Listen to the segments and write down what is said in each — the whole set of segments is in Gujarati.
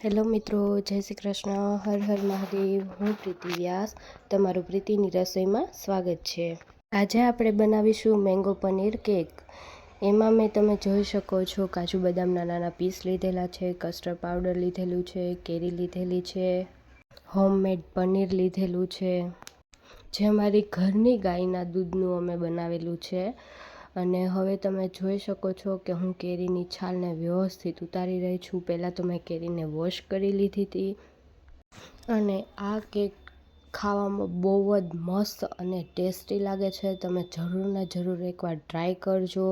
હેલો મિત્રો, જય શ્રી કૃષ્ણ. હર હર મહાદેવ. હું પ્રીતિ વ્યાસ. તમારું પ્રીતિની રસોઈમાં સ્વાગત છે. આજે આપણે બનાવીશું મેંગો પનીર કેક. એમાં મેં તમે જોઈ શકો છો કાજુ બદામના નાના પીસ લીધેલા છે, કસ્ટર્ડ પાવડર લીધેલું છે, કેરી લીધેલી છે, હોમમેડ પનીર લીધેલું છે. જે અમારી ઘરની ગાયના દૂધનું અમે બનાવેલું છે. અને હવે તમે જોઈ શકો છો કે હું કેરીની છાલને વ્યવસ્થિત ઉતારી રહી છું. પહેલાં તો મેં કેરીને વોશ કરી લીધી હતી. અને આ કેક ખાવામાં બહુ જ મસ્ત અને ટેસ્ટી લાગે છે. તમે જરૂર ને જરૂર એકવાર ટ્રાય કરજો.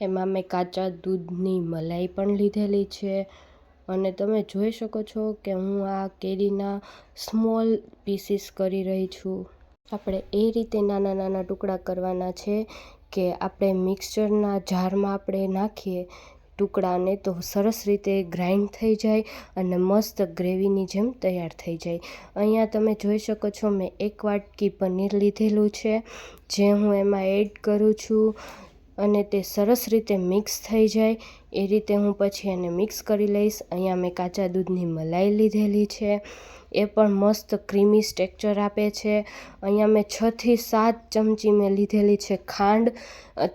એમાં મેં કાચા દૂધની મલાઈ પણ લીધેલી છે. અને તમે જોઈ શકો છો કે હું આ કેરીના સ્મોલ પીસીસ કરી રહી છું. આપણે એ રીતે નાના નાના ટુકડા કરવાના છે કે આપણે મિક્સચરના જારમાં આપણે નાખીએ ટુકડાને તો સરસ રીતે ગ્રાઇન્ડ થઈ જાય અને મસ્ત ગ્રેવીની જેમ તૈયાર થઈ જાય. અહીંયા તમે જોઈ શકો છો મેં એક વાટકી પનીર લીધેલું છે, જે હું એમાં એડ કરું છું. અને તે સરસ રીતે મિક્સ થઈ જાય. એ રીતે હું પછી એને મિક્સ કરી લઈશ. અહીંયા મેં કાચા દૂધની મલાઈ લીધેલી છે. એ પણ મસ્ત ક્રીમી સ્ટેક્ચર આપે છે. અહીંયા મેં છથી સાત ચમચી મેં લીધેલી છે ખાંડ.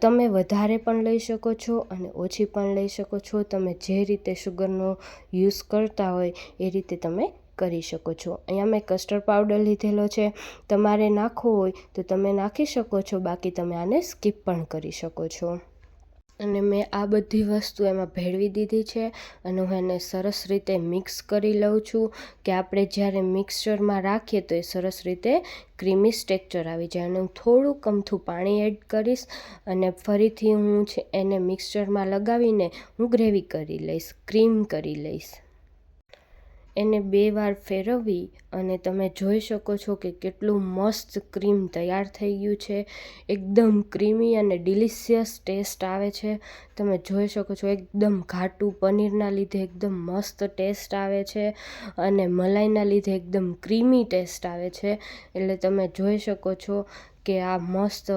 તમે વધારે પણ લઈ શકો છો અને ઓછી પણ લઈ શકો છો. તમે જે રીતે શુગરનો યુઝ કરતા હોય એ રીતે તમે કરી શકો છો. અહીંયા મેં કસ્ટર્ડ પાવડર લીધેલો છે. તમારે નાખવો હોય તો તમે નાખી શકો છો. બાકી તમે આને સ્કીપ પણ કરી શકો છો. અને મેં આ બધી વસ્તુ એમાં ભેળવી દીધી છે અને હું એને સરસ રીતે મિક્સ કરી લઉં છું કે આપણે જ્યારે મિક્સચરમાં રાખીએ તો એ સરસ રીતે ક્રીમી સ્ટેક્ચર આવી જાય અને હું થોડું કમથું પાણી એડ કરીશ અને ફરીથી હું છે એને મિક્સચરમાં લગાવીને હું ગ્રેવી કરી લઈશ ક્રીમ કરી લઈશ. એને બે વાર ફેરવવી અને તમે જોઈ શકો છો કે કેટલું મસ્ત ક્રીમ તૈયાર થઈ ગયું છે. એકદમ ક્રીમી અને ડિલિશિયસ ટેસ્ટ આવે છે. તમે જોઈ શકો છો એકદમ ઘાટું પનીરના લીધે એકદમ મસ્ત ટેસ્ટ આવે છે અને મલાઈના લીધે એકદમ ક્રીમી ટેસ્ટ આવે છે. એટલે તમે જોઈ શકો છો કે આ મસ્ત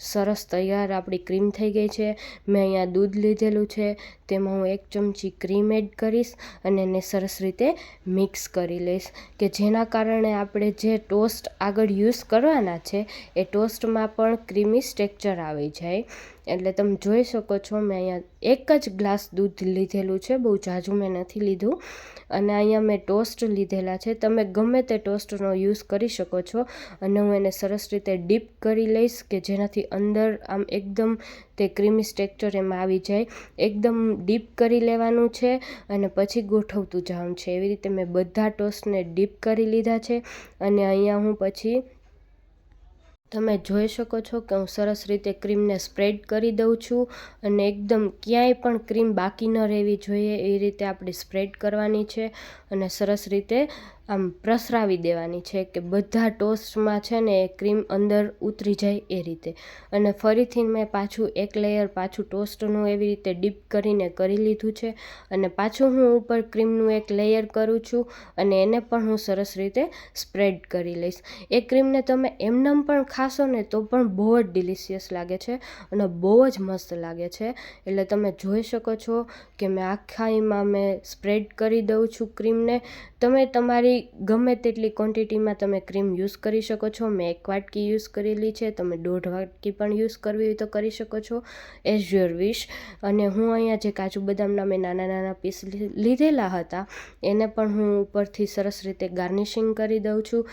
સરસ તૈયાર આપણી ક્રીમ થઈ ગઈ છે. મેં અહીંયા દૂધ લીધેલું છે. તેમાં હું એક ચમચી ક્રીમ એડ કરીશ અને એને સરસ રીતે મિક્સ કરી લઈશ. કે જેના કારણે આપણે જે ટોસ્ટ આગળ યુઝ કરવાના છે, એ ટોસ્ટમાં પણ ક્રીમી સ્ટ્રેક્ચર આવી જાય. એટલે તમે જોઈ શકો છો, મેં અહીંયા એક જ ગ્લાસ દૂધ લીધેલું છે. બહુ ઝાઝું મેં નથી લીધું. અને અહીંયા મેં ટોસ્ટ લીધેલા છે. તમે ગમે તે ટોસ્ટનો યુઝ કરી શકો છો. અને હું એને સરસ રીતે ડીપ કરી લઈશ, કે જેનાથી અંદર આમ એકદમ તે ક્રીમી સ્ટ્રેક્ચર એમાં આવી જાય. એકદમ ડીપ કરી લેવાનું છે અને પછી ગોઠવતું જવાનું છે. એવી રીતે મેં બધા ટોસ્ટને ડીપ કરી લીધા છે અને અહીંયા હું પછી તમે જોઈ શકો છો કે હું સરસ રીતે ક્રીમને સ્પ્રેડ કરી દઉં છું અને એકદમ ક્યાંય પણ ક્રીમ બાકી ન રહેવી જોઈએ એ રીતે આપણે સ્પ્રેડ કરવાની છે અને સરસ રીતે આમ પ્રસરાવી દેવાની છે કે બધા ટોસ્ટમાં છે ને એ ક્રીમ અંદર ઉતરી જાય એ રીતે. અને ફરીથી મેં પાછું એક લેયર પાછું ટોસ્ટનું એવી રીતે ડીપ કરીને કરી લીધું છે અને પાછું હું ઉપર ક્રીમનું એક લેયર કરું છું અને એને પણ હું સરસ રીતે સ્પ્રેડ કરી લઈશ. એ ક્રીમને તમે એમનેમ પણ ખાશો ને તો પણ બહુ જ ડિલિશિયસ લાગે છે અને બહુ જ મસ્ત લાગે છે. એટલે તમે જોઈ શકો છો કે મેં આખાઈમાં મેં સ્પ્રેડ કરી દઉં છું ક્રીમને તમે તમારી ગમે તેટલી ક્વોન્ટિટીમાં તમે ક્રીમ યુઝ કરી શકો છો. મેં એક વાટકી યુઝ કરેલી છે. તમે દોઢ વાટકી પણ યુઝ કરવી હોય તો કરી શકો છો. એઝ યોર વિશ અને હું અહીંયા જે કાજુ બદામના મેં નાના નાના પીસ લીધેલા હતા, એને પણ હું ઉપરથી સરસ રીતે ગાર્નિશિંગ કરી દઉં છું.